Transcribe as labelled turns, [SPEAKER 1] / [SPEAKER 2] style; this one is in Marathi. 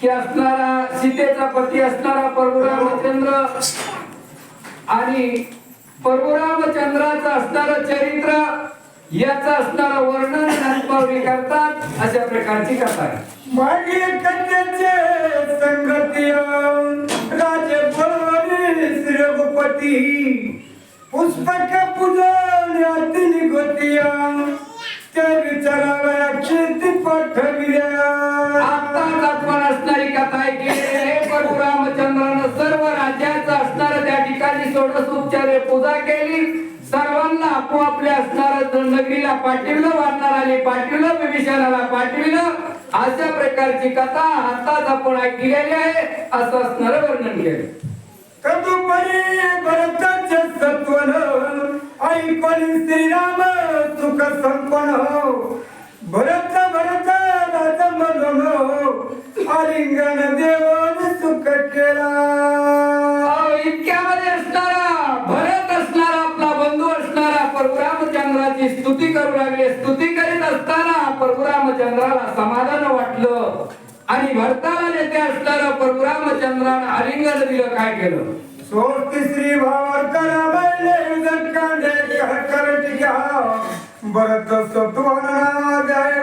[SPEAKER 1] की असणारा सीतेचा पती असणारा प्रभू रामचंद्र आणि प्रभू रामचंद्राचं असणारं चरित्र याच असणारं वर्णन नाथपावली करतात अशा प्रकारची कथा आहे.
[SPEAKER 2] मागे कन्याचे संगती राजे श्रीपती पुष्पक पूजन अति गोती त्या विचाराला
[SPEAKER 1] ठिकाणी षोडश उपचारे पूजा केली. सर्वांना आपोआपल्या असणारं नगरीला पाठविलं वारणाराने पाठविलं विभीषणाला पाठविलं अशा प्रकारची कथा हातात आपण ऐकलेली आहे. असं असणार वर्णन केलं.
[SPEAKER 2] कदुपरी भरताचे सत्वन ऐकून श्रीराम सुख संपन्न भरत भरत राज म्हणून आलिंगन देवन सुख केला.
[SPEAKER 1] देवाची स्तुती करू लागले. स्तुती करीत असताना परभुरामचंद्राला समाधान वाटलं. आणि भरताला नेते असताना परभुरामचंद्रानं आलिंगन दिलं. काय केलं?
[SPEAKER 2] श्री भावार भरत सत्वना जय